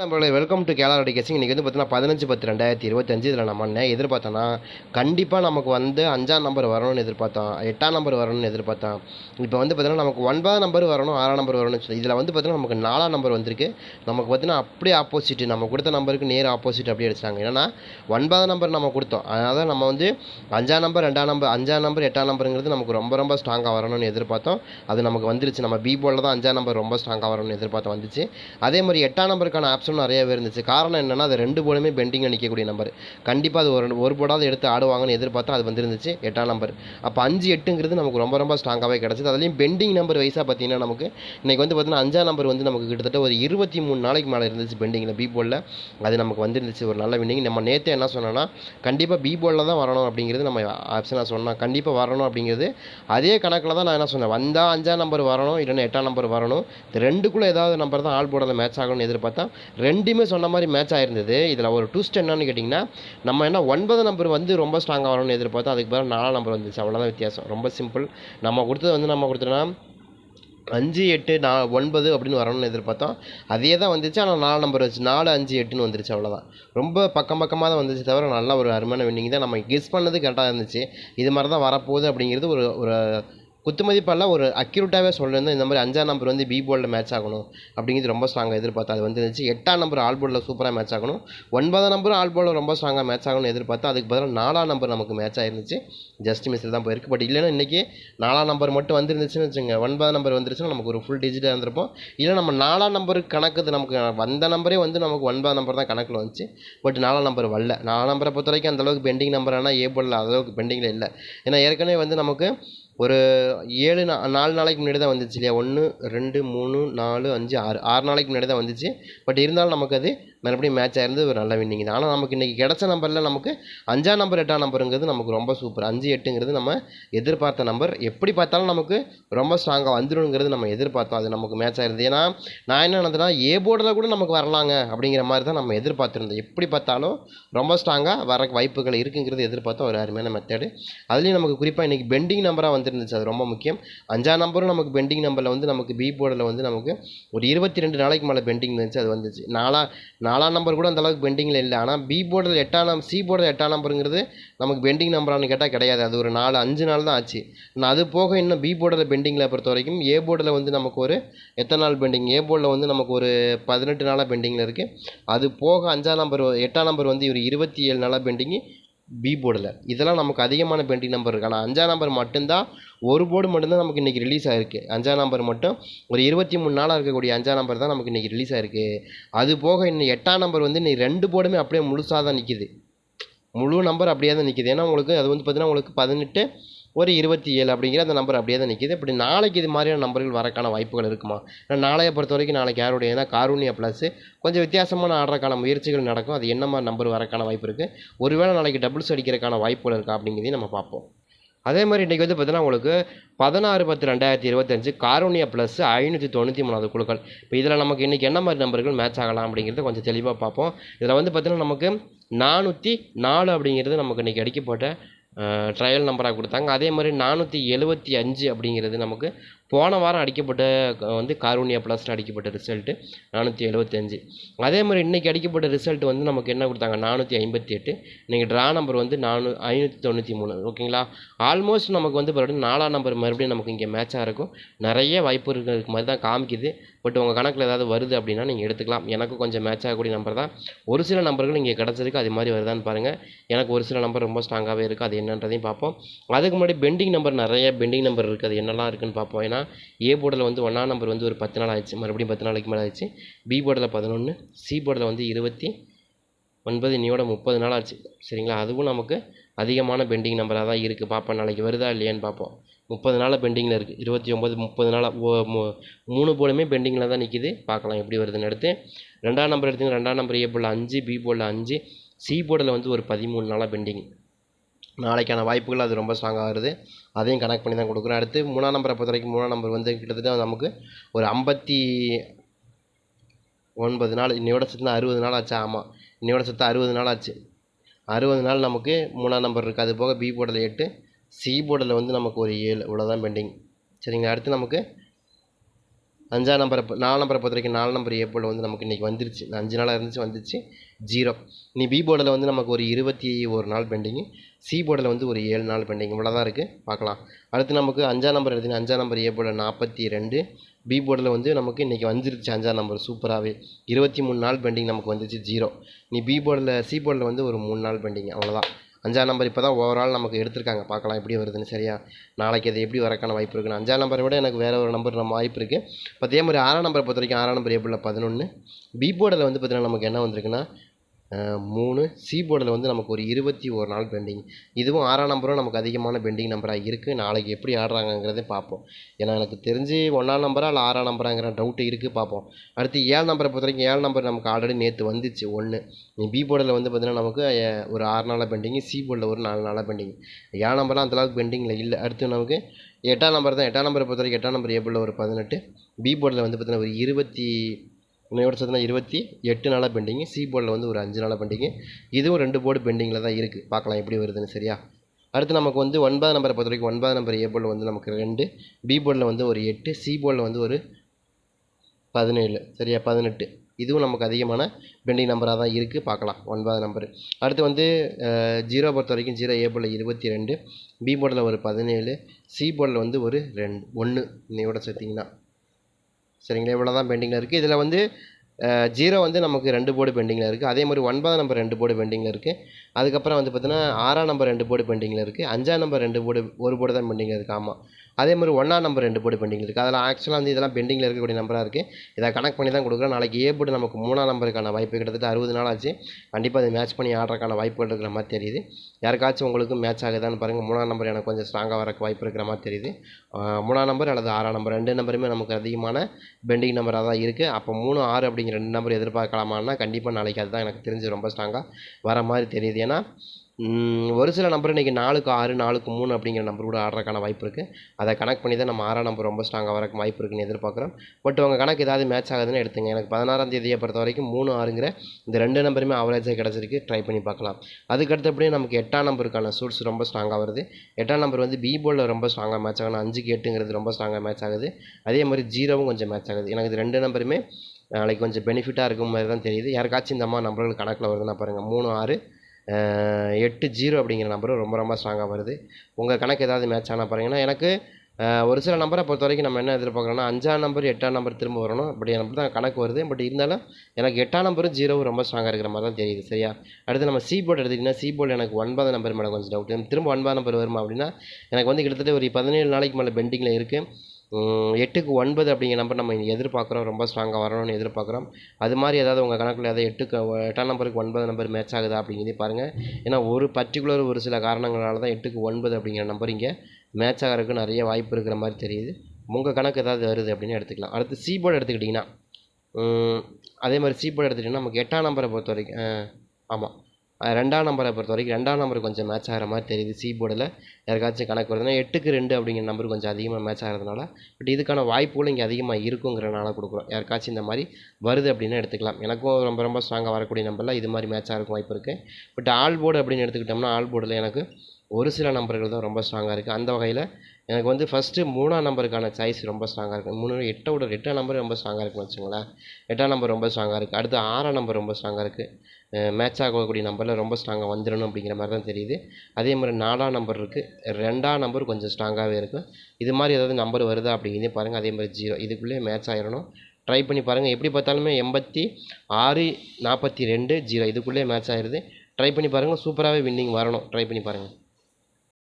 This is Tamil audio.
நம்மளோட வெல்கம் டு கேலாரோட கேசிங் இன்றைக்கி வந்து பார்த்தீங்கன்னா பதினஞ்சு பத்து ரெண்டாயிரத்தி இருபத்தஞ்சு இதில் நம்ம என்ன எதிர்பார்த்தோன்னா கண்டிப்பாக நமக்கு வந்து அஞ்சாம் நம்பர் வரணும்னு எதிர்பார்த்தோம் எட்டாம் நம்பர் வரணும்னு எதிர்பார்த்தோம். இப்போ வந்து பார்த்தீங்கன்னா நமக்கு ஒன்பதாம் நம்பர் வரணும் ஆறாம் நம்பர் வரணும்னு சொல்லி இதில் வந்து பார்த்தீங்கன்னா நமக்கு நாலாம் நம்பர் வந்திருக்கு. நமக்கு பார்த்தீங்கன்னா அப்படியே ஆப்போசிட் நம்ம கொடுத்த நம்பருக்கு நேர் ஆப்போசிட் அப்படியே அடிச்சாங்க ஏன்னா ஒன்பதாம் நம்பர் நம்ம கொடுத்தோம். அதனால் நம்ம வந்து அஞ்சாம் நம்பர் ரெண்டாம் நம்பர் அஞ்சாம் நம்பர் எட்டாம் நம்பருங்கிறது நமக்கு ரொம்ப ரொம்ப ஸ்ட்ராங்காக வரணும்னு எதிர்பார்த்தோம். அது நமக்கு வந்துருச்சு. நம்ம பி போலில் தான் அஞ்சாம் நம்பர் ரொம்ப ஸ்ட்ராங்காக வரணும்னு எதிர்பார்த்தோம் வந்துச்சு. அதே மாதிரி எட்டாம் நம்பருக்கான ஆப்ஷன் நிறையவே இருந்துச்சு. காரணம் என்னென்னா அது ரெண்டு போலுமே பெண்டிங்காக நிற்கக்கூடிய நம்பர் கண்டிப்பாக அது ஒரு ஒரு போடாவது எடுத்து ஆடுவாங்கன்னு எதிர்பார்த்தா அது வந்துருந்துச்சு எட்டாம் நம்பர் அப்போ அஞ்சு எட்டுங்கிறது நமக்கு ரொம்ப ரொம்ப ஸ்ட்ராங்காகவே கிடச்சிது. அதுலேயும் பெண்டிங் நம்பர் வைஸாக பார்த்தீங்கன்னா நமக்கு இன்றைக்கி வந்து பார்த்தீங்கன்னா அஞ்சாம் நம்பர் வந்து நமக்கு கிட்டத்தட்ட ஒரு இருபத்தி மூணு நாளைக்கு மேலே இருந்துச்சு பெண்டிங்கில் பி போலில் அது நமக்கு வந்துருந்துச்சு ஒரு நல்ல வின்னிங் நம்ம நேற்று என்ன சொன்னோன்னா கண்டிப்பாக பி போலில் தான் வரணும் அப்படிங்கிறது நம்ம ஆப்ஷனாக சொன்னோம். கண்டிப்பாக வரணும் அப்படிங்கிறது அதே கணக்கில் தான் நான் என்ன சொன்னேன். வந்தால் அஞ்சாம் நம்பர் வரணும் இல்லைன்னா எட்டாம் நம்பர் வரணும். ரெண்டுக்குள்ளே ஏதாவது நம்பர் தான் ஆல் போர்டில் மேட்ச் ஆகணும்னு எதிர்பார்த்தா ரெண்டுமே சொன்ன மாதிரி மேட்ச் ஆயிருந்தது. இதில் ஒரு ட்விஸ்ட் என்னன்னு கேட்டிங்கன்னா நம்ம என்ன ஒன்பது நம்பர் வந்து ரொம்ப ஸ்ட்ராங்காக வரணும்னு எதிர்பார்த்தோம் அதுக்கு பதிலாக நாலாம் நம்பர் வந்துச்சு. அவ்வளோதான் வித்தியாசம். ரொம்ப சிம்பிள் நம்ம கொடுத்தது வந்து நம்ம கொடுத்தோன்னா அஞ்சு எட்டு நா ஒன்பது அப்படின்னு வரணும்னு எதிர்பார்த்தோம். அதே தான் வந்துச்சு. ஆனால் நாலு நம்பர் வச்சு நாலு அஞ்சு எட்டுன்னு வந்துருச்சு. அவ்வளோதான் ரொம்ப பக்கம் பக்கமாக தான் வந்துச்சு தவிர நல்ல ஒரு அருமையான வின்னிங் தான். நம்ம கெஸ் பண்ணது கரெக்டாக இருந்துச்சு. இது மாதிரி தான் வரப்போகுது அப்படிங்கிறது ஒரு ஒரு குத்துமதிப்பல்ல ஒரு அக்யூரேட்டாகவே சொல்லியிருந்தேன் இந்த மாதிரி அஞ்சாம் நம்பர் வந்து பி போர்டில் மேட்ச் ஆகணும் அப்படிங்கிறது ரொம்ப ஸ்ட்ராங்காக எதிர்பார்த்தா அது வந்துருந்துச்சு எட்டாம் நம்பர் ஆல் போர்டில் சூப்பராக மேட்ச் ஆகணும். ஒன்பதாம் நம்பர் ஆல் போர்டில் ரொம்ப ஸ்ட்ராங்காக மேட்ச் ஆகணும்னு எதிர்பார்த்தா அதுக்கு பதிலாக நாலாம் நம்பர் நமக்கு மேட்ச் ஆயிருந்துச்சு. ஜஸ்ட் மிஸ்ஸில் தான் போயிருக்கு. பட் இல்லைன்னா இன்றைக்கி நாலாம் நம்பர் மட்டும் வந்துருந்துச்சுன்னு வச்சுங்க ஒன்பதாம் நம்பர் வந்துருச்சுன்னா நமக்கு ஒரு ஃபுல் டிஜிட்டாக இருந்திருப்போம். இல்லை நம்ம நாலாம் நம்பருக்கு கணக்கு நமக்கு வந்த நம்பரே வந்து நமக்கு ஒன்பதாம் நம்பர் தான் கணக்கில் வந்துச்சு. பட் நாலாம் நம்பர் வரல. நாலாம் நம்பரை பொறுத்த வரைக்கும் அந்தளவுக்கு பெண்டிங் நம்பர் ஆனால் ஏ போர்டில் அளவுக்கு பெண்டிங்கில் இல்லை. ஏன்னா ஏற்கனவே வந்து நமக்கு ஒரு ஏழு நா நாலு நாளைக்கு முன்னாடி தான் வந்துச்சு இல்லையா? ஒன்று ரெண்டு மூணு நாலு அஞ்சு ஆறு ஆறு நாளைக்கு முன்னாடி தான் வந்துச்சு. பட் இருந்தாலும் நமக்கு அது மறுபடியும் மேட்ச் ஆயிருந்து ஒரு நல்ல வின்னிங் தான். ஆனால் நமக்கு இன்றைக்கி கிடச்ச நம்பரில் நமக்கு அஞ்சாம் நம்பர் எட்டாம் நம்பருங்கிறது நமக்கு ரொம்ப சூப்பர் அஞ்சு எட்டுங்கிறது நம்ம எதிர்பார்த்த நம்பர் எப்படி பார்த்தாலும் நமக்கு ரொம்ப ஸ்ட்ராங்காக வந்துடுங்கிறது நம்ம எதிர்பார்த்தோம். அது நமக்கு மேட்ச் ஆயிருந்தது. ஏன்னா நான் என்ன நினச்சேன்னா ஏ போர்டில் கூட நமக்கு வரலாங்க அப்படிங்கிற மாதிரி தான் நம்ம எதிர்பார்த்துருந்தோம். எப்படி பார்த்தாலும் ரொம்ப ஸ்ட்ராங்காக வர வாய்ப்புகள் இருக்குங்கிறது எதிர்பார்த்தோம் ஒரு அருமையான மெத்தடு அதுலேயும் நமக்கு குறிப்பாக இன்றைக்கி பெண்டிங் நம்பராக வந்து வந்துருந்துச்சு. அது ரொம்ப முக்கியம். அஞ்சாம் நம்பரும் நமக்கு பெண்டிங் நம்பரில் வந்து நமக்கு பி போர்டில் வந்து நமக்கு ஒரு இருபத்தி ரெண்டு நாளைக்கு மேலே பெண்டிங் இருந்துச்சு அது வந்துச்சு. நாலா நாலாம் நம்பர் கூட அந்த அளவுக்கு பெண்டிங்கில் இல்லை. ஆனால் பி போர்டில் எட்டாம் நம்பர் சி போர்டில் எட்டாம் நம்பருங்கிறது நமக்கு பெண்டிங் நம்பரானு கேட்டால் கிடையாது. அது ஒரு நாலு அஞ்சு நாள் தான் ஆச்சு. நான் அது போக இன்னும் பி போர்டில் பெண்டிங்கில் பொறுத்த வரைக்கும் ஏ போர்டில் வந்து நமக்கு ஒரு எத்தனை நாள் பெண்டிங் ஏ போர்டில் வந்து நமக்கு ஒரு பதினெட்டு நாளாக பெண்டிங்கில் இருக்குது அது போக அஞ்சாம் நம்பர் எட்டாம் நம்பர் வந்து ஒரு இருபத்தி ஏழு நாளாக பெண்டிங்கு பி போர்டில் இதெல்லாம் நமக்கு அதிகமான பெண்டிங் நம்பர் இருக்குது ஆனால் அஞ்சாம் நம்பர் மட்டும்தான் ஒரு போர்டு மட்டும்தான் நமக்கு இன்றைக்கி ரிலீஸ் ஆகிருக்கு அஞ்சாம் நம்பர் மட்டும் ஒரு இருபத்தி மூணு நாளாக இருக்கக்கூடிய அஞ்சாம் நம்பர் தான் நமக்கு இன்றைக்கி ரிலீஸ் ஆகிருக்கு அது போக இன்னும் எட்டாம் நம்பர் வந்து இன்னைக்கு ரெண்டு போர்டுமே அப்படியே முழுசாக தான் நிற்கிது முழு நம்பர் அப்படியே தான் நிற்கிது ஏன்னா உங்களுக்கு அது வந்து பார்த்திங்கன்னா உங்களுக்கு பதினெட்டு ஒரு இருபத்தி ஏழு அப்படிங்கிற அந்த நம்பர் அப்படியே தான் நிற்கிது இப்படி நாளைக்கு இது மாதிரியான நம்பர்கள் வரக்கான வாய்ப்புகள் இருக்குமா? ஏன்னா நாளைய பொறுத்த வரைக்கும் நாளைக்கு யாருடைய ஏன்னா காரூனியா ப்ளஸ் கொஞ்சம் வித்தியாசமான ஆடுறக்கான முயற்சிகள் நடக்கும். அது என்ன மாதிரி நம்பர் வரக்கான வாய்ப்பு இருக்குது ஒருவேளை நாளைக்கு டபுள்ஸ் அடிக்கிறக்கான வாய்ப்புகள் இருக்கா அப்படிங்கிறதையும் நம்ம பார்ப்போம். அதே மாதிரி இன்றைக்கி வந்து பார்த்தீங்கன்னா உங்களுக்கு பதினாறு பத்து ரெண்டாயிரத்தி இருபத்தஞ்சு காரோனியா ப்ளஸ் ஐநூற்றி தொண்ணூற்றி மூணாவது குழுக்கள். இப்போ இதில் நமக்கு இன்றைக்கி என்ன மாதிரி நம்பர்கள் மேட்ச் ஆகலாம் அப்படிங்கிறத கொஞ்சம் தெளிவாக பார்ப்போம். இதில் வந்து பார்த்திங்கன்னா நமக்கு நானூற்றி நாலு அப்படிங்கிறது நமக்கு இன்றைக்கி அடிக்கப்பட்ட ட்ரையல் நம்பராக கொடுத்தாங்க. அதே மாதிரி நானூற்றி எழுபத்தி அஞ்சு அப்படிங்கிறது நமக்கு போன வாரம் அடிக்கப்பட்ட வந்து காரூனியா ப்ளஸ்னு அடிக்கப்பட்ட ரிசல்ட்டு நானூற்றி எழுபத்தஞ்சு அதே மாதிரி இன்றைக்கி அடிக்கப்பட்ட ரிசல்ட் வந்து நமக்கு என்ன கொடுத்தாங்க? நானூற்றி ஐம்பத்தி எட்டு. இன்றைக்கி ட்ரா நம்பர் வந்து நானூ ஐநூற்றி தொண்ணூற்றி மூணு. ஓகேங்களா? ஆல்மோஸ்ட் நமக்கு வந்து மறுபடியும் நாலாம் நம்பர் மறுபடியும் நமக்கு இங்கே மேட்சாக இருக்கும். நிறைய வாய்ப்பு இருக்கிறதுக்கு மாதிரி தான் காமிக்குது. பட் உங்கள் கணக்கில் ஏதாவது வருது அப்படின்னா நீங்கள் எடுத்துக்கலாம். எனக்கு கொஞ்சம் மேட்ச் ஆகக்கூடிய நம்பர் தான். ஒரு சில நம்பர்கள் இங்கே கிடச்சிருக்கு அது மாதிரி வருதான்னு பாருங்கள் எனக்கு ஒரு சில நம்பர் ரொம்ப ஸ்ட்ராங்காகவே இருக்குது அது என்னன்றதையும் பார்ப்போம். அதுக்கு முன்னாடி பெண்டிங் நம்பர் நிறைய பெண்டிங் நம்பர் இருக்குது அது என்னெல்லாம் இருக்குன்னு பார்ப்போம். ஏன்னா ஏ போர்டில் வந்து ஒன்றா நம்பர் வந்து ஒரு பத்து நாள் ஆயிடுச்சு. மறுபடியும் பத்து நாளைக்கு மேலே ஆயிடுச்சு. பி போர்டில் பதினொன்று சி போர்டில் வந்து இருபத்தி ஒன்பது இன்னையோட முப்பது நாள் ஆச்சு. சரிங்களா? அதுவும் நமக்கு அதிகமான பெண்டிங் நம்பராக தான் இருக்குது பார்ப்போம் நாளைக்கு வருதா இல்லையான்னு பார்ப்போம். முப்பது நாளாக பெண்டிங்கில் இருக்குது இருபத்தி ஒம்பது முப்பது நாளாக ஓ மூ- மூணு போலுமே பெண்டிங்கில் தான் நிற்கிது பார்க்கலாம் எப்படி வருதுன்னு அடுத்து. ரெண்டாம் நம்பர் எடுத்துங்க ரெண்டாம் நம்பர் ஏ போர்டில் அஞ்சு பி போர்டில் அஞ்சு சி போர்டில் வந்து ஒரு பதிமூணு நாளாக பெண்டிங் நாளைக்கான வாய்ப்புகள் அது ரொம்ப ஸ்ட்ராங்காக வருது. அதையும் கனெக்ட் பண்ணி தான் கொடுக்குறோம். அடுத்து மூணாம் நம்பரை பொறுத்த வரைக்கும் மூணாம் நம்பர் வந்து கிட்டத்தட்ட நமக்கு ஒரு ஐம்பத்தி ஒன்பது நாள் இன்னையோட சேர்த்து அறுபது நாள் ஆச்சு? ஆமாம் இன்னையோட சேர்த்து அறுபது நாள் ஆச்சு. அறுபது நாள் நமக்கு மூணாம் நம்பர் இருக்குது அது போக பி போர்டில் எட்டு சி போர்டில் வந்து நமக்கு ஒரு ஏழு இவ்வளோதான் பெண்டிங் சரிங்களா? அடுத்து நமக்கு அஞ்சாம் நம்பரை நாலு நம்பரை பொறுத்த வரைக்கும் நாலு நம்பர் ஏ போர்டில் வந்து நமக்கு இன்றைக்கி வந்துருச்சு. அஞ்சு நாளாக இருந்துச்சு வந்துச்சு ஜீரோ நீ பி போர்டில் வந்து நமக்கு ஒரு இருபத்தி ஒரு நாள் பெண்டிங்கு சி போர்டில் வந்து ஒரு ஏழு நாள் பெண்டிங் இவ்வளோ தான் இருக்குது பார்க்கலாம். அடுத்து நமக்கு அஞ்சாம் நம்பர் எடுத்தீங்கன்னா அஞ்சாம் நம்பர் ஏ போர்டில் நாற்பத்தி ரெண்டு. பி போர்டில் வந்து நமக்கு இன்றைக்கி வந்துருச்சு அஞ்சாம் நம்பர் சூப்பராகவே இருபத்தி மூணு நாள் பெண்டிங் நமக்கு வந்துச்சு ஜீரோ நீ பி போர்டில் சி போர்டில் வந்து ஒரு மூணு நாள் பெண்டிங் அவ்வளோதான் அஞ்சாம் நம்பர் இப்போ தான் ஓவரால் நமக்கு எடுத்திருக்காங்க. பார்க்கலாம் எப்படி வருதுன்னு சரியா? நாளைக்கு அது எப்படி வரக்கான வாய்ப்பு இருக்குன்னு. அஞ்சாம் நம்பரை விட எனக்கு வேறு ஒரு நம்பர் நம்ம வாய்ப்பு இருக்குது இப்போ அதே மாதிரி ஆறாம் நம்பரை பொறுத்த வரைக்கும் ஆறாம் நம்பர் எப்படி பதினொன்று பி போர்டில் வந்து பார்த்திங்கன்னா நமக்கு என்ன வந்திருக்குன்னா மூணு சி போர்டில் வந்து நமக்கு ஒரு இருபத்தி ஒரு நாள் பெண்டிங் இதுவும் ஆறாம் நம்பரும் நமக்கு அதிகமான பெண்டிங் நம்பராக இருக்குது நாளைக்கு எப்படி ஆடுறாங்கங்கிறத பார்ப்போம். ஏன்னா எனக்கு தெரிஞ்சு ஒன்றாம் நம்பரா இல்லை ஆறாம் நம்பராங்கிற டவுட்டு இருக்குது பார்ப்போம். அடுத்து ஏழு நம்பரை பொறுத்த வரைக்கும் ஏழு நம்பர் நமக்கு ஆல்ரெடி நேற்று வந்துச்சு ஒன்று நீ பி போர்டில் வந்து பார்த்தீங்கன்னா நமக்கு ஒரு ஆறு நாளாக பெண்டிங் சி போர்டில் ஒரு நாலு நாளாக பெண்டிங் ஏழு நம்பர்லாம் அந்தளவுக்கு பெண்டிங்கில் இல்லை. அடுத்து நமக்கு எட்டாம் நம்பர் தான். எட்டாம் நம்பரை பொறுத்த வரைக்கும் எட்டாம் நம்பர் ஏ போர்டில் ஒரு பதினெட்டு. பி போர்டில் வந்து பார்த்தீங்கன்னா ஒரு இருபத்தி இன்னையோட சேர்த்துனா இருபத்தி எட்டு நாளாக பெண்டிங்கு சி போர்டில் வந்து ஒரு அஞ்சு நாளாக பெண்டிங்கு இதுவும் ரெண்டு போர்டு பெண்டிங்கில் தான் இருக்குது பார்க்கலாம் எப்படி வருதுன்னு சரியா? அடுத்து நமக்கு வந்து ஒன்பது நம்பரை பொறுத்த வரைக்கும் ஒன்பது நம்பர் ஏ போர்டில் வந்து நமக்கு ரெண்டு பி போர்டில் வந்து ஒரு எட்டு சி போர்டில் வந்து ஒரு பதினேழு சரியா? பதினெட்டு. இதுவும் நமக்கு அதிகமான பெண்டிங் நம்பராக தான் இருக்குது பார்க்கலாம் ஒன்பது நம்பர் அடுத்து வந்து ஜீரோ பொறுத்த வரைக்கும் ஜீரோ ஏ போர்டில் இருபத்தி ரெண்டு பி போர்டில் ஒரு பதினேழு சி போர்டில் வந்து ஒரு ரெண்டு ஒன்று இன்னையோட சேர்த்திங்கன்னா சரிங்களா? இவ்வளோ தான் பெண்டிங்கில் இருக்குது இதில் வந்து ஜீரோ வந்து நமக்கு ரெண்டு போர்டு பெண்டிங்கில் இருக்குது அதே மாதிரி ஒன்பதாம் நம்பர் ரெண்டு போர்டு பெண்டிங்கில் இருக்குது அதுக்கப்புறம் வந்து பார்த்தீங்கன்னா ஆறாம் நம்பர் ரெண்டு போர்டு பெண்டிங்கில் இருக்குது அஞ்சாம் நம்பர் ரெண்டு போர்டு ஒரு போர்டு தான் பெண்டிங்கில் இருக்குது ஆமாம் அதே மாதிரி ஒன்றாம் நம்பர் ரெண்டு போர்டு பெண்டிங்கில் இருக்குது அதில் ஆக்சுவலாக வந்து இதெல்லாம் பெண்டிங்கில் இருக்கக்கூடிய நம்பராக இருக்குது இதை கனெக்ட் பண்ணி தான் கொடுக்குறோம். நாளைக்கு ஏ போர்டு நமக்கு மூணாம் நம்பருக்கான வாய்ப்பு கிட்டத்தட்ட அறுபது நாள் ஆச்சு. கண்டிப்பாக அதை மேட்ச் பண்ணி ஆடுறதுக்கான வாய்ப்புகள் இருக்கிற மாதிரி தெரியுது. யாருக்காச்சும் உங்களுக்கு மேட்ச் ஆகுதான்னு பாருங்கள் மூணாம் நம்பர் எனக்கு கொஞ்சம் ஸ்ட்ராங்காக வரக்கு வாய்ப்பு இருக்கிற மாதிரி தெரியுது. மூணாம் நம்பர் அல்லது ஆறாம் நம்பர் ரெண்டு நம்பருமே நமக்கு அதிகமான பெண்டிங் நம்பராக தான் இருக்குது அப்போ மூணு ஆறு அப்படிங்கிற ரெண்டு நம்பர் எதிர்பார்க்கலாமான்னா கண்டிப்பாக நாளைக்கு அதுதான் எனக்கு தெரிஞ்சு ரொம்ப ஸ்ட்ராங்காக வர மாதிரி தெரியுது. ஏன்னா ஒரு சில நம்பர் இன்றைக்கி நாலுக்கு ஆறு நாலுக்கு மூணு அப்படிங்கிற நம்பர் கூட ஆடுறதுக்கான வாய்ப்பு இருக்குது அதை கனெக்ட் பண்ணி தான் நம்ம ஆறாம் நம்பர் ரொம்ப ஸ்ட்ராங்காக வரக்கு வாய்ப்பு இருக்குன்னு எதிர்பார்க்குறோம். பட் உங்கள் கணக்கு ஏதாவது மேட்ச் ஆகுதுன்னு எடுத்துங்க. எனக்கு பதினாறாம் தேதியை பொறுத்த வரைக்கும் மூணு ஆறுங்கிற இந்த ரெண்டு நம்பருமே ஆவரேஜாக கிடச்சிருக்கு. ட்ரை பண்ணி பார்க்கலாம். அதுக்கு அடுத்தபடியே நமக்கு எட்டாம் நம்பருக்கான சூட்ஸ் ரொம்ப ஸ்ட்ராங்காக வருது. எட்டாம் நம்பர் வந்து பி போலில் ரொம்ப ஸ்ட்ராங்காக மேட்ச் ஆகணும் அஞ்சுக்கு எட்டுங்கிறது ரொம்ப ஸ்ட்ராங்காக மேட்ச் ஆகுது. அதே மாதிரி ஜீரோவும் கொஞ்சம் மேட்ச் ஆகுது. எனக்கு இது ரெண்டு நம்பருமே நாளைக்கு கொஞ்சம் பெனிஃபிட்டாக இருக்கும் மாதிரி தான் தெரியுது. யாருக்காச்சும் இந்த மாதிரி நம்பர்கள் கணக்கில் வருதுன்னா பாருங்கள் மூணு ஆறு எட்டு ஜீரோ அப்படிங்கிற நம்பரும் ரொம்ப ரொம்ப ஸ்ட்ராங்காக வருது. உங்கள் கணக்கு ஏதாவது மேட்ச் ஆனால் பாருங்கன்னா எனக்கு ஒரு சில நம்பரை பொறுத்த வரைக்கும் நம்ம என்ன எதிர்பார்க்குறோம்னா அஞ்சாம் நம்பர் எட்டாம் நம்பர் திரும்ப வரணும். அப்படி நம்பர் தான் கணக்கு வருது. பட் இருந்தாலும் எனக்கு எட்டாம் நம்பரும் ஜீரோவும் ரொம்ப ஸ்ட்ராங்காக இருக்கிற மாதிரி தான் தெரியுது. சரியா? அடுத்து நம்ம சி போர்டு எடுத்துக்கிட்டிங்கன்னா சி போர்டு எனக்கு ஒன்பது நம்பர் மேலே கொஞ்சம் டவுட் திரும்ப ஒன்பதாம் நம்பர் வருமா அப்படின்னா எனக்கு வந்து கிட்டத்தட்ட ஒரு பதினேழு நாளைக்கு மேலே பெண்டிங்கில் இருக்குது எட்டுக்கு ஒன்பது அப்படிங்கிற நம்பர் நம்ம எதிர்பார்க்குறோம். ரொம்ப ஸ்ட்ராங்காக வரணும்னு எதிர்பார்க்குறோம். அது மாதிரி ஏதாவது உங்கள் கணக்கில் ஏதாவது எட்டுக்கு எட்டாம் நம்பருக்கு ஒன்பது நம்பர் மேட்ச் ஆகுதா அப்படிங்கிறதே பாருங்கள் ஏன்னா ஒரு பர்டிகுலர் ஒரு சில காரணங்களால தான் எட்டுக்கு ஒன்பது அப்படிங்கிற நம்பர் இங்கே மேட்ச் ஆகிறதுக்கு நிறைய வாய்ப்பு இருக்கிற மாதிரி தெரியுது. உங்கள் கணக்கு ஏதாவது வருது அப்படின்னு எடுத்துக்கலாம். அடுத்து சி போர்டு எடுத்துக்கிட்டிங்கன்னா அதே மாதிரி சி போர்டு எடுத்துக்கிட்டிங்கன்னா நமக்கு எட்டாம் நம்பரை பொறுத்த வரைக்கும் ஆமாம் ரெண்டாம் நம்பரை பொறுத்த வரைக்கும் ரெண்டாம் நம்பர் கொஞ்சம் மேட்ச் ஆகிற மாதிரி தெரியுது சி போர்டில் யாருக்காச்சும் கணக்கு வருதுன்னா எட்டுக்கு ரெண்டு அப்படிங்கிற நம்பர் கொஞ்சம் அதிகமாக மேட்ச் ஆகிறதுனால பட் இதுக்கான வாய்ப்புகளும் இங்கே அதிகமாக இருக்குங்கிறனால கொடுக்குறோம். யாருக்காச்சும் இந்த மாதிரி வருது அப்படின்னா எடுத்துக்கலாம். எனக்கும் ரொம்ப ரொம்ப ஸ்ட்ராங்காக வரக்கூடிய நம்பரில் இது மாதிரி மேட்ச் ஆகிறக்கும் வாய்ப்பு இருக்குது பட் ஆல் போர்டு அப்படின்னு எடுத்துக்கிட்டோம்னா ஆல் போர்டில் எனக்கு ஒரு சில நம்பர்கள் தான் ரொம்ப ஸ்ட்ராங்காக இருக்குது அந்த வகையில் எனக்கு வந்து ஃபஸ்ட்டு மூணாம் நம்பருக்கான சாய்ஸ் ரொம்ப ஸ்ட்ராங்காக இருக்கும் மூணு எட்டோட எட்டாம் நம்பர் ரொம்ப ஸ்ட்ராங்காக இருக்குன்னு வச்சுங்களேன் எட்டாம் நம்பர் ரொம்ப ஸ்ட்ராங்காக இருக்குது அடுத்து ஆறாம் நம்பர் ரொம்ப ஸ்ட்ராங்காக இருக்குது மேட்ச் ஆகக்கூடிய நம்பரில் ரொம்ப ஸ்ட்ராங்காக வந்துடணும் அப்படிங்கிற மாதிரி தான் தெரியுது. அதே மாதிரி நாலாம் நம்பர் இருக்குது ரெண்டாம் நம்பர் கொஞ்சம் ஸ்ட்ராங்காகவே இருக்கும். இது மாதிரி ஏதாவது நம்பர் வருதா அப்படிங்கிறதே பாருங்கள் அதே மாதிரி ஜீரோ இதுக்குள்ளேயே மேட்ச் ஆயிடணும் ட்ரை பண்ணி பாருங்கள் எப்படி பார்த்தாலுமே எண்பத்தி ஆறு நாற்பத்தி ரெண்டு ஜீரோ இதுக்குள்ளேயே மேட்ச் ஆயிடுது. ட்ரை பண்ணி பாருங்கள் சூப்பராகவே வின்னிங் வரணும். ட்ரை பண்ணி பாருங்கள்